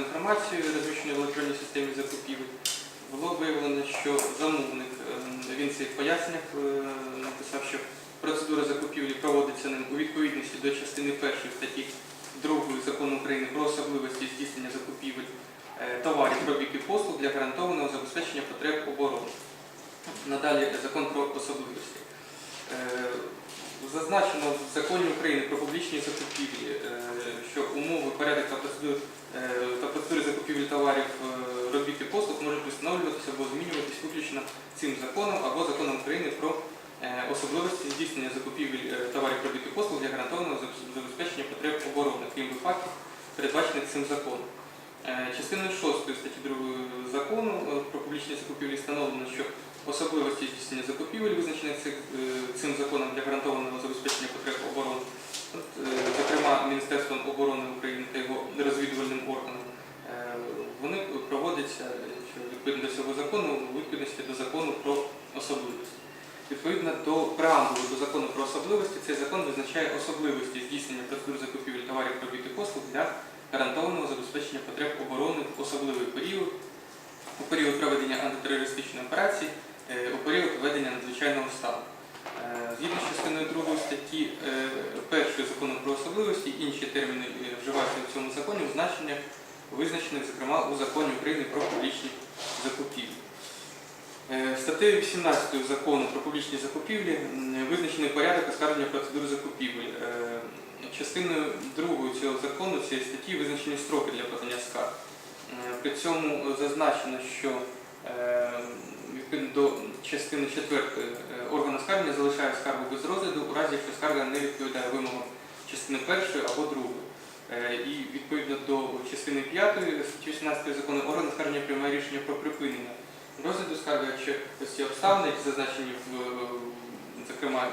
інформацією, розміщеною в електронній системі закупівель, було виявлено, що замовник, е, він цих поясненнях е, написав, що процедура закупівлі проводиться ним у відповідності до частини першої статті 2 закону України про особливості здійснення закупівель е, товарів, робіт і послуг для гарантованого забезпечення потреб оборони. Надалі закон про особливості. Зазначено в законі України про публічні закупівлі, е, що умови, порядок та процедури, е, закупівлі товарів, е, робіт і послуг можуть встановлюватися або змінюватись виключно цим законом або законом України про особливості здійснення закупівель товарів, робіт і послуг для гарантованого забезпечення потреб оборони, крім випадків, передбачених цим законом. Частиною 6 статті 2 закону про публічні закупівлі встановлено, що особливості здійснення закупівель, визначених е, цим законом для гарантованого забезпечення потреб оборони, е, зокрема Міністерством оборони України та його розвідувальним органом, е, вони проводяться відповідно до цього закону у відповідності до закону про особливості. Відповідно до преамбули до закону про особливості, цей закон визначає особливості здійснення процедур закупівель товарів робіт і послуг для гарантованого забезпечення потреб оборони в особливий період, у період проведення антитерористичної операції, у період введення надзвичайного стану. Е, Згідно з частиною 2 статті 1 закону про особливості, інші терміни е, вживаються в цьому законі у значеннях, визначених, зокрема, у законі України про публічні закупівлі. Е, Статтею 18 закону про публічні закупівлі визначений порядок оскарження процедури закупівель. Е, Частиною 2 цього закону цієї статті визначені строки для подання скарг. Е, При цьому зазначено, що е, відповідно до частини 4 орган оскарження залишає скаргу без розгляду у разі, якщо скарга не відповідає вимогам частини 1 або 2. Е, І відповідно до частини 5 статті 18 закону орган оскарження приймає рішення про припинення розгляду скарги, якщо ці обставини, які зазначені в, е, зокрема,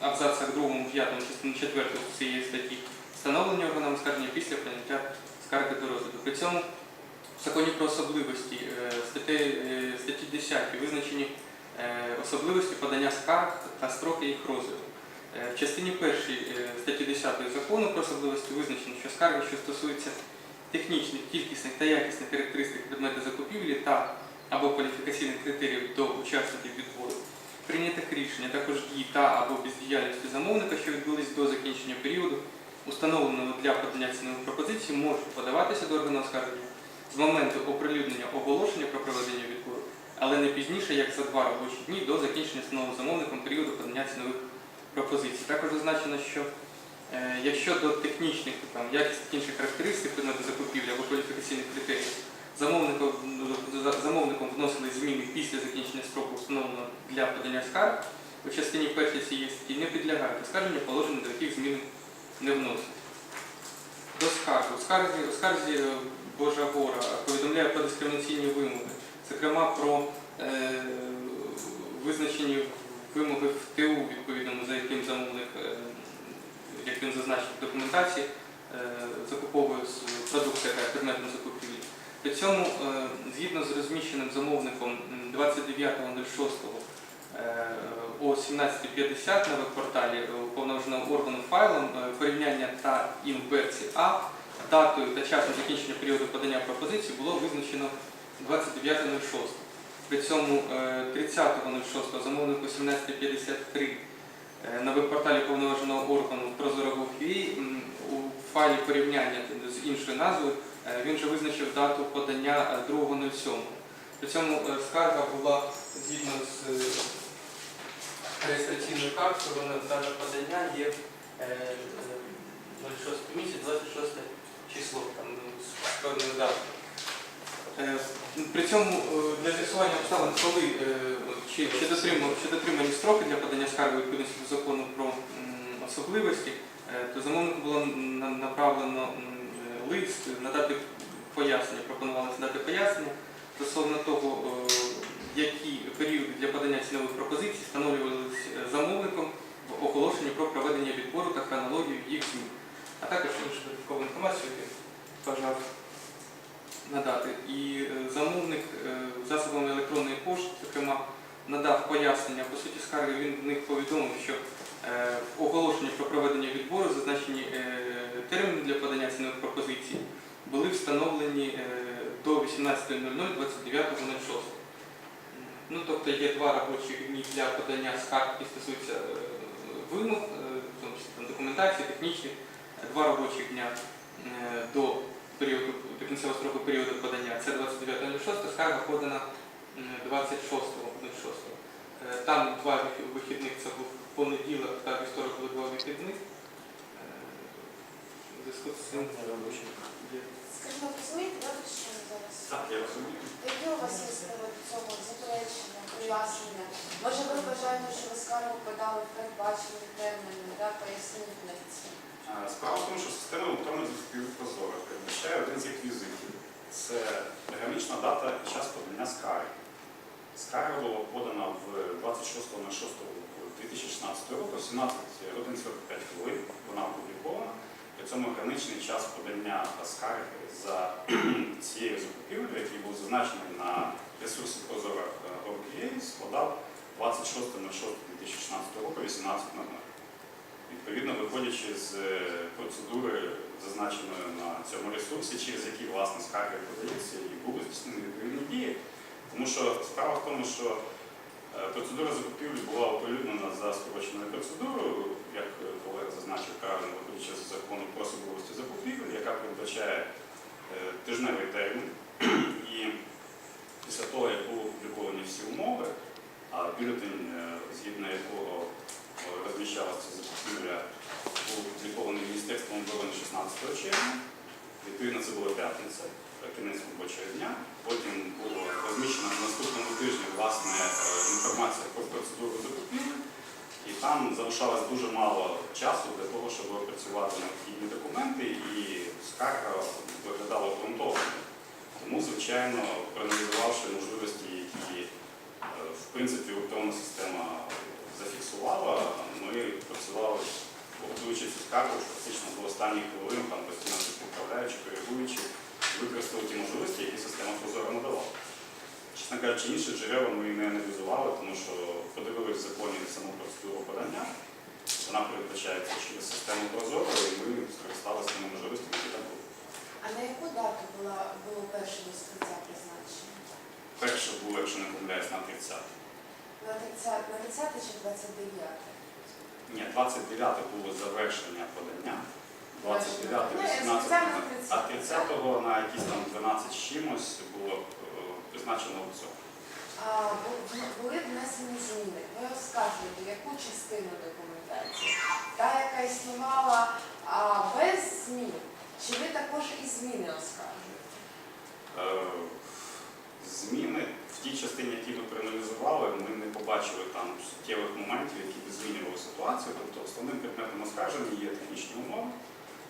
абзацах 2, 5, частини 4 цієї статті, встановлені органами оскарження після прийняття скарги до розгляду. При цьому в законі про особливості е, статті, е, статті 10 визначені е, особливості подання скарг та строки їх розгляду. В частині 1 статті 10 закону про особливості визначено, що скарги, що стосуються технічних, кількісних та якісних характеристик предмету закупівлі та або кваліфікаційних критеріїв до учасників відбору, прийнятих рішень, а також дій та або бездіяльності замовника, що відбулись до закінчення періоду, установленого для подання цінових пропозицій, можуть подаватися до органу оскарження з моменту оприлюднення оголошення про проведення відбору, але не пізніше, як за два робочі дні до закінчення встановленого замовником періоду подання цінових пропозицій. Також зазначено, що е, якщо до технічних там, якісних інших характеристик предмету закупівлі або кваліфікаційних критеріїв замовником, замовником вносили зміни після закінчення строку, встановленого для подання скарг, у частині першій цієї статті не підлягають оскарженню положення, до яких зміни не вносять. До скарги. У скарзі, у скарзі Божа Гора повідомляє про дискримінаційні вимоги, зокрема про е, визначені вимоги в ТУ, відповідному, за яким замовник, е, як він зазначив в документації, е, закуповує продукція, предметом закупівлі. При цьому, е, згідно з розміщеним замовником 29.06 е, о 17.50 на веб-порталі е, уповноваженого органу файлом е, порівняння та імперці А датою та часом закінчення періоду подання пропозицій було визначено 29.06. При цьому е, 30.06 замовнику 17.53 е, на веб-порталі повноваженого органу Прозоро.gov.ua у файлі порівняння з іншою назвою е, він вже визначив дату подання е, 2.07. При цьому е, скарга була згідно з е, реєстраційною карткою, вона дата подання є е, е, 06 місяць, 26 число, там з певною датою. Е, При цьому е, для з'ясування обставин, коли е, чи, чи, дотримані, чи дотримані строки для подання скарги відповідності до закону про особливості, то замовнику було направлено лист надати пояснення, пропонувалося надати пояснення стосовно того, які періоди для подання цінових пропозицій встановлювалися замовником в оголошенні про проведення відбору та хронологію їх змін, а також іншу додаткову інформацію, яку бажав надати. І е, замовник е, засобами електронної пошти, зокрема, надав пояснення по суті скарги, він в них повідомив, що е, в оголошенні про проведення відбору зазначені е, терміни для подання цінових пропозицій були встановлені е, до 18.00 29.06. Ну, тобто є два робочі дні для подання скарг, які стосуються е, вимог, е, документації, технічних, Е, два робочих дня е, до періоду до кінцевого строку періоду подання. Це 29.06, скарга подана 26.06. Е, Там два вихідних, це був понеділок та вівторок були два вихідних. Е, зв'язку з цим Скажіть, ви розумієте, да, що зараз? Так, я розумію. Які у вас є з приводу цього заперечення, пояснення? Може, ви вважаєте, що ви скаргу подали в передбачені терміни, да, поясніть на це? Е, Справа в тому, що система електронних зв'язків Прозора передбачає один з реквізитів. Це гранична дата і час подання скарги. Скарга була подана в 26.06.2016 року, 17 годин 45 хвилин. Вона опублікована. При цьому граничний час подання скарги за цією закупівлею, який був зазначений на ресурсі Прозора ОКЄ, складав 26.06.2016 року 18.00. Відповідно, виходячи з е, процедури, зазначеної на цьому ресурсі, через які власне скарги подається, і були здійснені відповідні дії. Тому що справа в тому, що е, процедура закупівлі була оприлюднена за скороченою процедурою, як колега зазначив правильно, виходячи з закону про особливості закупівлі, яка передбачає е, тижневий термін. І після того, як були опубліковані всі умови, а бюлетень, згідно якого розміщалася ця був опублікований Міністерством оборони 16 червня. Відповідно, це була п'ятниця, кінець робочого дня. Потім було розміщено на наступному тижні власне е, інформація про процедуру закупівлі. І там залишалось дуже мало часу для того, щоб опрацювати необхідні документи, і скарга виглядала обґрунтовано. Тому, звичайно, проаналізувавши можливості, які е, в принципі електронна система зафіксувала, ми працювали, готуючи цю скаргу, фактично до останніх хвилин, там постійно щось підправляючи, коригуючи, використали ті можливості, які система Прозоро надавала. Чесно кажучи, інші джерела ми не аналізували, тому що подивилися в законі саму процедуру подання. Вона передбачається через систему Прозоро, і ми скористалися тими можливостями, які там були. А на яку дату була, було перше розкриття призначення? Перше було, якщо не помиляюсь, на 30. На 30, на 30 чи 29? Ні, 29 було завершення подання. 29 Ну, 18 а 30. 30-го на якісь там 12 з чимось було е, призначено аукціон. А, бу- бу- були внесені зміни. Ви оскаржуєте яку частину документації? Та, яка існувала а, без змін? Чи ви також і зміни оскаржуєте? Е, Зміни в тій частині, які ми проаналізували, ми не побачили там суттєвих моментів, які б змінювали ситуацію. Тобто основним предметом оскарження є технічні умови,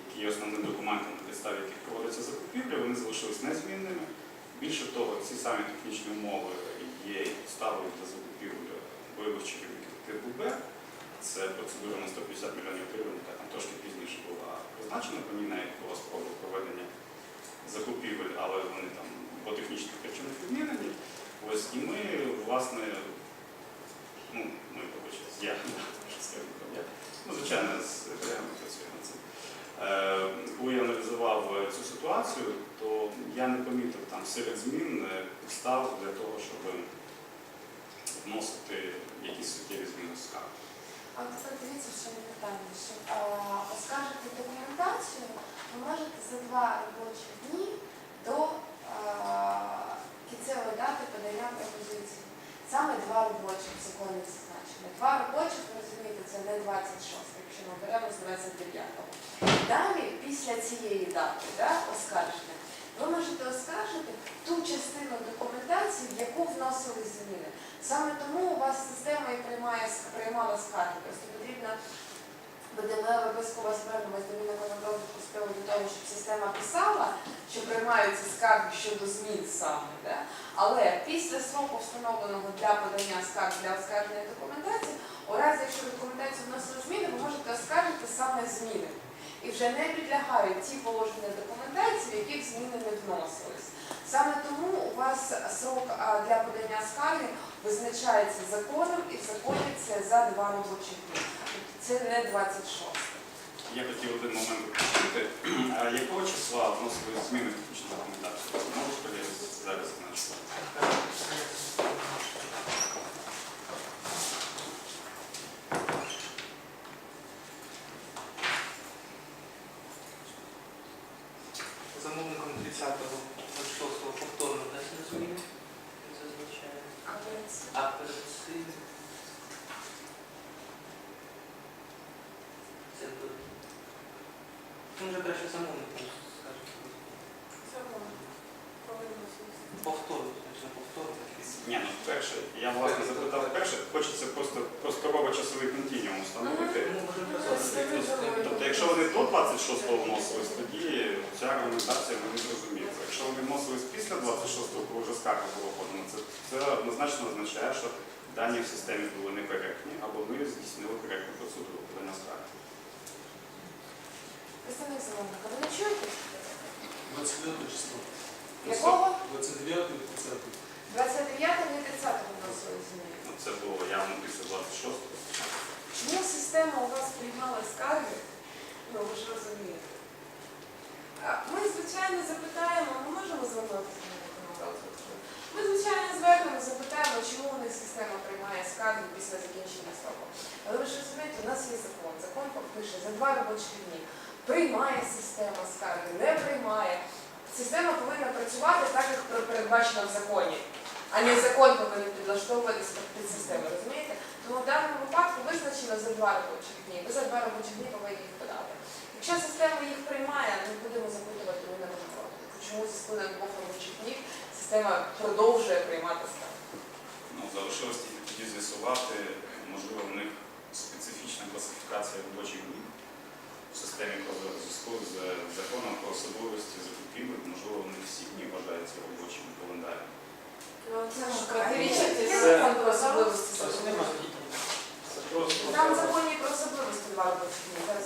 які є основним документом, на підставі яких проводиться закупівля, вони залишились незмінними. Більше того, ці самі технічні умови є підставою для закупівлі чоловіків типу Б. Це процедура на 150 мільйонів гривень, яка там трошки пізніше була призначена, по ній навіть була спроба проведення закупівель, але вони там по технічних причинах відмінені. Ось і ми, власне, ну, ми побачили, я, що скажімо, я, ну, звичайно, з колегами працюємо над цим. Е, Коли я аналізував е, цю ситуацію, то я не помітив там серед змін е, підстав для того, щоб вносити якісь суттєві зміни в скаргу. А тепер питання, що а, оскаржити документацію ви можете за два робочі дні до кінцевої дати подання пропозиції. Саме два робочих в законі зазначено. Два робочих, ви розумієте, це не 26, якщо ми беремо з 29-го. Далі, після цієї дати, да, оскарження, ви можете оскаржити ту частину документації, в яку вносили зміни. Саме тому у вас система і приймає приймала скарги. Просто потрібно буде ми обов'язково звернемось до Мінекономрозвитку з приводу того, щоб система писала, що приймаються скарги щодо змін саме. Да? Але після сроку встановленого для подання скарг для оскарження документації, у разі, якщо в документацію вносили зміни, ви можете оскаржити саме зміни. І вже не підлягають ті положення документації, в яких зміни не вносились. Саме тому у вас срок для подання скарги визначається законом і в за два робочі дні. Це не 26. Я хотів один момент уточнити. А якого числа вносили зміни в технічну документацію? Можеш поділитися зараз значно? Замовником 30-го 26-го повторно внесено зміни. Зазначає. А перед цим? 26 вносили тоді, ця аргументація не зрозуміла. Якщо вони вносились після 26-го, коли вже скарга була подана, це, це однозначно означає, що дані в системі були некоректні або ми здійснили коректну процедуру подання скарги. Представник Зеленка, ви не чуєте? 29 число. Якого? 29 і 30. 29 і 30 вносили зміни. Ну, Це було явно після 26-го. Чому система у вас приймала скарги? Ну, ви ж розумієте. Ми, звичайно, запитаємо, ми можемо звернутися до Мінекономрозвитку? Ми, звичайно, звернемо, запитаємо, чому у них система приймає скарги після закінчення строку. Але ви ж розумієте, у нас є закон. Закон пише за два робочі дні. Приймає система скарги, не приймає. Система повинна працювати так, як передбачено в законі, а не закон повинен підлаштовуватися під систему, розумієте? Тому в даному випадку визначено за два робочі дні. Ви за два робочі дні повинні їх подати. Якщо система їх приймає, ми будемо запитувати у Мінекономрозвитку. Чому зі складом двох робочих днів система продовжує приймати скарги? Ну, залишилось тільки тоді з'ясувати, можливо, в них специфічна класифікація робочих днів в системі зв'язку з законом про особливості закупівель, можливо, в них всі дні вважаються робочими календарем. Ну, це ж протирічить це- закон про особливості закупівель. Там в законі про особливості два робочі. Зараз.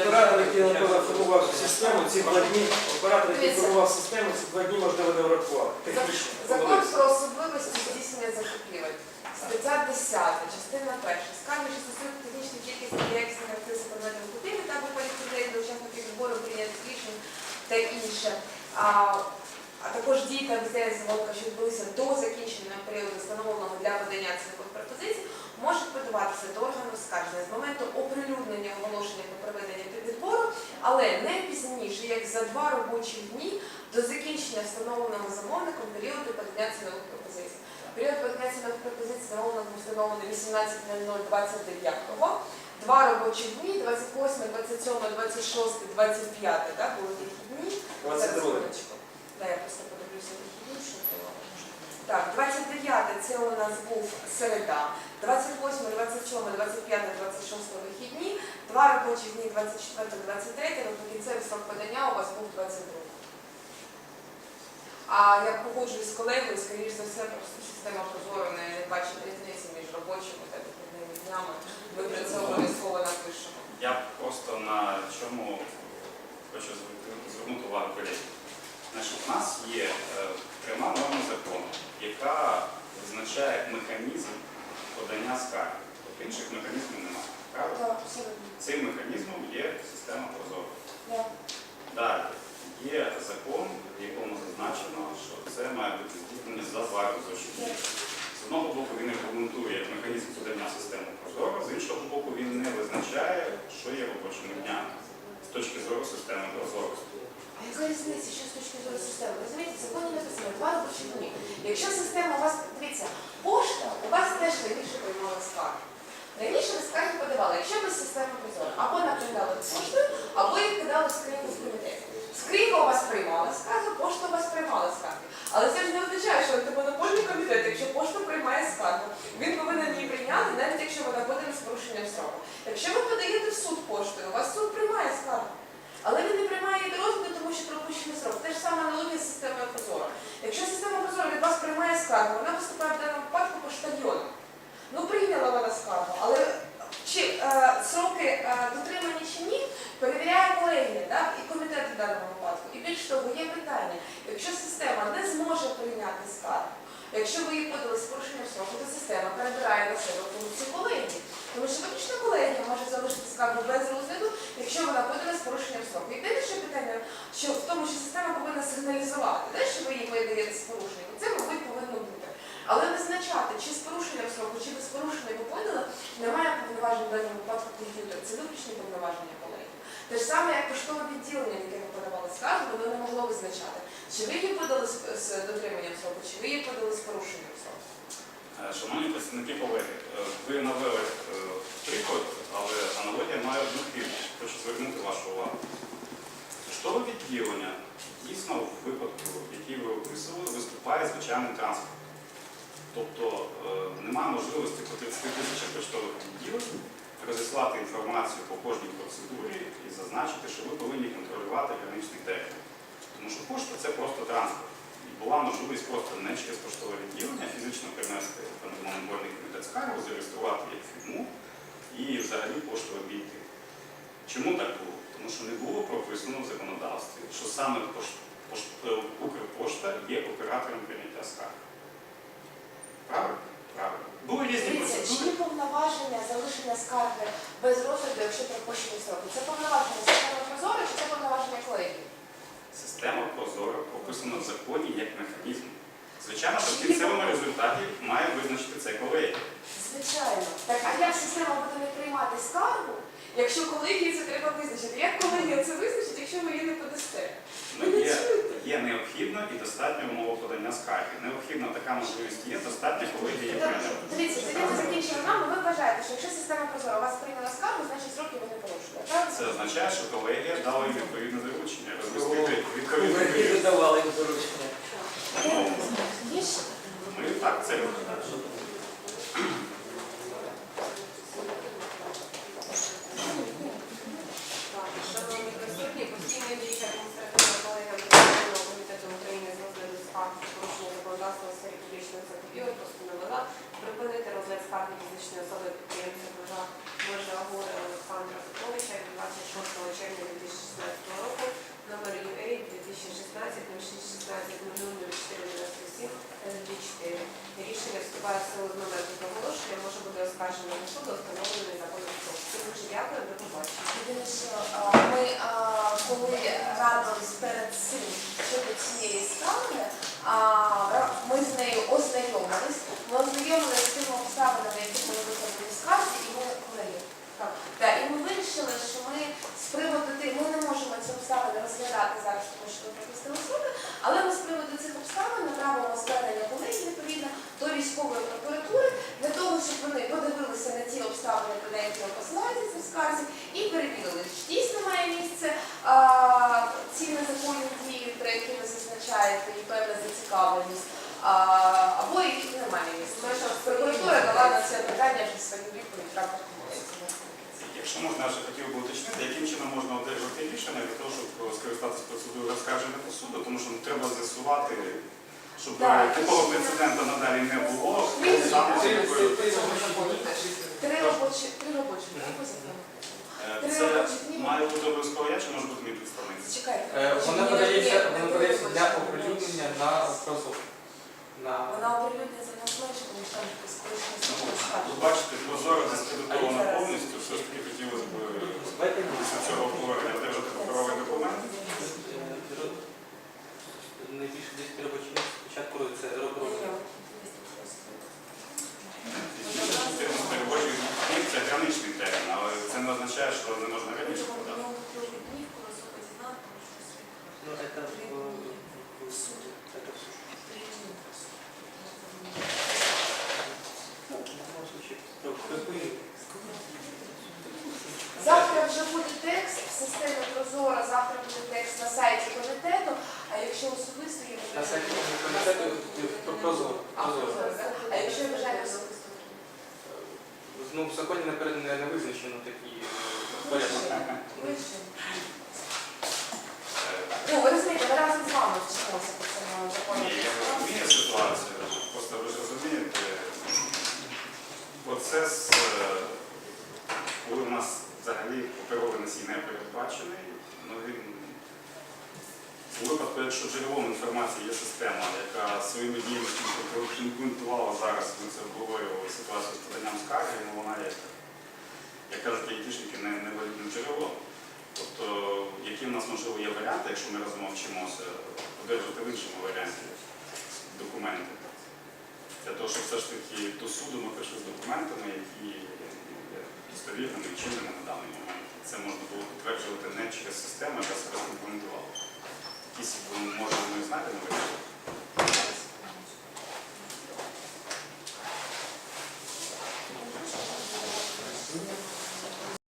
Оператор, який формував систему, ці два дні, оператор, який формував систему, ці два дні можливо не врахувати. Закон про особливості здійснення закупівель. Стаття 10, частина 1. Скарги, що стосують технічної кількості та якісних активів предметів купівлі та виходять людей до учасників збору прийнятих рішень та інше. А, також дії та заводка, що відбулися до закінчення періоду встановленого для подання цих пропозицій, можуть подаватися до органу скарження з моменту оприлюднення оголошення про проведення підбору, але не пізніше, як за два робочі дні до закінчення встановленого замовником періоду подання цінових пропозицій. Період подання цінових пропозицій замовником встановлений 18.00.29. Два робочі дні, 28, 27, 26, 25, так, були вихідні. Зараз 22. Да, я просто подивлюся що було. Так, 29 це у нас був середа, 28, 27, 25, 26 вихідні, два робочі дні 24, 23, тобто кінцевий срок подання у вас був 22. А я погоджуюсь з колегою, скоріш за все, просто система прозоро не, бачить різниці між робочими та вихідними днями. Ми про це обов'язково напишемо. Я просто на чому хочу звернути- увагу колегів. Значить, У нас є е, пряма норма закону, яка визначає механізм подання скарги. Тобто інших механізмів немає. Цим механізмом є система Прозору. Далі є закон, в якому зазначено, що це має бути здійснення за зварку за З одного боку, він регламентує механізм подання системи прозору, з іншого боку, він не визначає, що є робочими днями з точки зору системи прозорості. Яка різниця, що з точки зору системи? Розумієте, законі написано два робочі дні. Якщо система у вас, дивіться, пошта у вас теж раніше приймала скарги. Раніше ви скарги подавали, якщо ви система прозора, або накидали поштою, або їх кидали в скриньку в комітет. Скринька у вас приймала скарги, пошта у вас приймала скарги. Але це ж не означає, що антимонопольний комітет, якщо пошта приймає скаргу, він повинен її прийняти, навіть якщо вона подана з порушенням строку. Якщо ви подаєте в суд поштою, у вас суд приймає скаргу. Але він не приймає її до розгляду, тому що пропущений срок. Те ж саме аналогія з системою Прозоро. Якщо система Прозоро від вас приймає скаргу, вона виступає в даному випадку поштальйоном. Ну, прийняла вона скаргу, але чи е, сроки е, дотримані чи ні, перевіряє колегія да, і комітет в даному випадку. І більш того, є питання, якщо система не зможе прийняти скаргу, якщо ви її подали з порушенням строку, то система перебирає на себе функцію колегії. Тому що виключно колегія може залишити скаргу без розгляду, якщо вона подана з порушенням строку. Єдине ще питання, що в тому, що система повинна сигналізувати, те, що ви її видаєте з порушенням, це, мабуть, повинно бути. Але визначати, чи з порушенням строку, чи без порушення ви подали, немає повноважень в даному випадку комп'ютера. Це виключні повноваження колегії. Те ж саме, як поштове відділення, яке ви подавали скаргу, воно не могло визначати, чи ви її подали з, дотриманням строку, чи ви її подали з порушенням строку. Е, Шановні представники колеги, е, ви навели е, приклад, але аналогія має одну фірму. Хочу звернути вашу увагу. Поштове відділення дійсно в випадку, який ви описували, виступає звичайним транспортом. Тобто немає можливості по 30 тисячах поштових відділень розіслати інформацію по кожній процедурі і зазначити, що ви повинні контролювати граничний термін. Тому що пошта це просто транспорт. І була можливість просто не через поштове відділення фізично принести в комітет скаргу, зареєструвати як фірму і взагалі пошту обійти. Чому так було? Тому що не було прописано в законодавстві, що саме пош- пош- Укрпошта є оператором прийняття скарг. Правильно? Правильно. Були різні процедури. чиї повноваження залишення скарги без розгляду, якщо пропущені строки? Це повноваження системи Прозоро чи це повноваження колегії? Система прозоро описана в законі як механізм. Звичайно, що в кінцевому результаті має визначити це колегія. Звичайно. Так, а як система буде не приймати скаргу, якщо колегії це треба визначити? Як колегія це визначить, якщо ви її не подасте? Ну, є, є необхідна і достатня умова подання скарги. Необхідна така можливість є, достатньо, коли є прийняти. Дивіться, тоді ми закінчили нам, ви вважаєте, що якщо система Прозоро вас прийняла скаргу, значить сроки ви не порушили. Так? Це означає, що колегія дала їм відповідне доручення, розмістити Ми відповідний. не давали їм доручення. Ми так це робимо. Шановні присутні, постійний діючий адміністративного колегія Адміністративного комітету України з розгляду скарг з порушення законодавства у сфері публічних закупівель постановила припинити розгляд скарги фізичної особи підприємця Божа Божа Гори Олександра Петровича від 26 червня 2016 року номер UA 2016 0616 000497 4 Рішення вступає в силу з моменту проголошення, може бути оскаржено до суду, встановлений законом строк. Всім дуже дякую, до побачення. Єдине, що а, ми, а, коли радились перед цим щодо цієї справи, а, ра- ми з нею ознайомились, ми ознайомилися з тими обставинами, які були викладені в скарзі, і ми колеги. Так, так, і ми вирішили, що ми з приводу ти- ми не можемо ці обставини розглядати зараз, тому що ми пропустили суди, але ми з приводу цих обставин направимо звернення колегії відповідно до військової прокуратури для того, щоб вони подивилися на ті обставини, про які ви посилаєтеся в скарзі, і перевірили, чи дійсно має місце а, ці незаконні дії, про які ви зазначаєте, і певна зацікавленість, а, або їх немає місця. Прокуратура дала на це питання вже свою відповідь комісії. Якщо можна, я ще хотів би уточнити, яким чином можна одержати рішення для того, щоб скористатися процедурою оскарження по суду, тому що треба з'ясувати, щоб такого прецедента надалі не було. Саме ні. зробили. Три робочі, три робочі, дні по закону. Е, Це має бути обов'язково я чи може бути мій представник? Чекайте. Е, Вона Ні, подається, ні, вона не подається три для робочі. оприлюднення на прозоро. На Вона оприлюднює за нас менше, тому що там скоріше Ну, скаржі. Ви бачите, прозоро дискредитовано повністю, все ж таки хотілося б Давайте після цього обговорення одержати паперовий документ. найбільше 10 робочих місць спочатку це робимо. Ні, ні. чи припинити? Завтра вже буде текст в системі Прозора, завтра буде текст на сайті комітету, а якщо особисто є На сайті комітету про прозоро. А, Прозоро. А якщо я бажаю особисто? Ну, в законі не, не, не визначено такі е, порядки. Вище. Е, Ну, ви розумієте, ми разом з вами вчимося по цьому закону. Ні, я розумію ситуацію, просто ви ж розумієте, процес, е, коли у нас взагалі паперовий носій не передбачений, ну він якщо джерелом інформації є система, яка своїми діями імплементувала зараз, ми це обговорювали ситуацію з поданням скарги, ну вона є, як кажуть, айтішники не, не валідним джерелом. Тобто, які в нас можливо є варіанти, якщо ми разом вчимося, одержати в іншому варіанті документи. Для того, щоб все ж таки до суду ми прийшли з документами, які є достовірними і чинними на даний момент. Це можна було підтверджувати не через систему если бы мы Якісь, може, ми знайдемо?